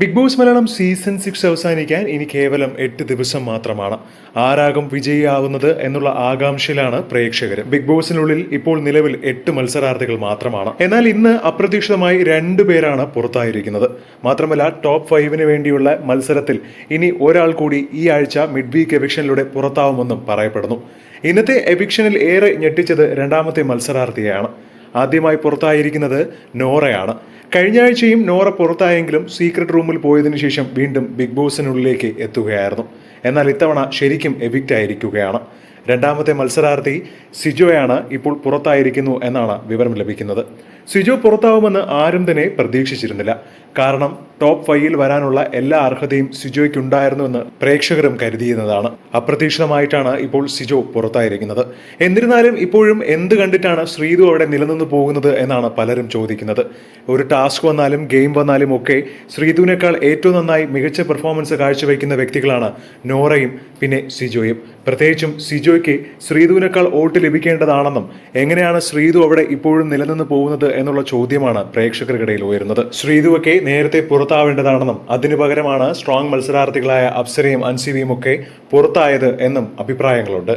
Bigg Boss Malayalam season six അവസാനിക്കാൻ ഇനി കേവലം എട്ട് ദിവസം മാത്രമാണ്. ആരാകും വിജയിയാവുന്നത് എന്നുള്ള ആകാംക്ഷയിലാണ് പ്രേക്ഷകർ ബിഗ് ബോസിനുള്ളിൽ ഇപ്പോൾ നിലവിൽ എട്ട് മത്സരാർത്ഥികൾ മാത്രമാണ്. എന്നാൽ ഇന്ന് അപ്രതീക്ഷിതമായി രണ്ടു പേരാണ് പുറത്തായിരിക്കുന്നത്. മാത്രമല്ല ടോപ്പ് ഫൈവിന് വേണ്ടിയുള്ള മത്സരത്തിൽ ഇനി ഒരാൾ കൂടി ഈ ആഴ്ച മിഡ് വീക്ക് എവിക്ഷനിലൂടെ പുറത്താവുമെന്നും പറയപ്പെടുന്നു. ഇന്നത്തെ എവിക്ഷനിൽ ഏറെ ഞെട്ടിച്ചത് രണ്ടാമത്തെ മത്സരാർത്ഥിയെയാണ്. ആദ്യമായി പുറത്തായിരിക്കുന്നത് നോറയാണ്. കഴിഞ്ഞ ആഴ്ചയും നോറ പുറത്തായെങ്കിലും സീക്രട്ട് റൂമിൽ പോയതിനു ശേഷം വീണ്ടും ബിഗ് ബോസിനുള്ളിലേക്ക് എത്തുകയായിരുന്നു. എന്നാൽ ഇത്തവണ ശരിക്കും എവിക്റ്റ് ആയിരിക്കുകയാണ്. രണ്ടാമത്തെ മത്സരാർത്ഥി സിജോയാണ് ഇപ്പോൾ പുറത്തായിരിക്കുന്നു എന്നാണ് വിവരം ലഭിക്കുന്നത്. സിജോ പുറത്താവുമെന്ന് ആരും തന്നെ പ്രതീക്ഷിച്ചിരുന്നില്ല. കാരണം ടോപ്പ് ഫൈവിൽ വരാനുള്ള എല്ലാ അർഹതയും സിജോയ്ക്കുണ്ടായിരുന്നുവെന്ന് പ്രേക്ഷകരും കരുതിയിരുന്നതാണ്. അപ്രതീക്ഷിതമായിട്ടാണ് ഇപ്പോൾ സിജോ പുറത്തായിരിക്കുന്നത്. എന്നിരുന്നാലും ഇപ്പോഴും എന്ത് കണ്ടിട്ടാണ് ശ്രീതു അവിടെ നിലനിന്ന് പോകുന്നത് എന്നാണ് പലരും ചോദിക്കുന്നത്. ഒരു ടാസ്ക് വന്നാലും ഗെയിം വന്നാലും ഒക്കെ ശ്രീതുവിനേക്കാൾ ഏറ്റവും നന്നായി മികച്ച പെർഫോമൻസ് കാഴ്ചവെക്കുന്ന വ്യക്തികളാണ് നോറയും പിന്നെ സിജോയും. പ്രത്യേകിച്ചും സിജോയ്ക്ക് ശ്രീതുവിനേക്കാൾ വോട്ട് ലഭിക്കേണ്ടതാണെന്നും എങ്ങനെയാണ് ശ്രീതു അവിടെ ഇപ്പോഴും നിലനിന്ന് പോകുന്നത് എന്നുള്ള ചോദ്യമാണ് പ്രേക്ഷകർക്കിടയിൽ ഉയരുന്നത്. ശ്രീതുവൊക്കെ നേരത്തെ പുറത്താവേണ്ടതാണെന്നും അതിനു പകരമാണ് സ്ട്രോങ് മത്സരാർത്ഥികളായ അപ്സരയും അൻസിബിയും ഒക്കെ പുറത്തായത് എന്നും അഭിപ്രായങ്ങളുണ്ട്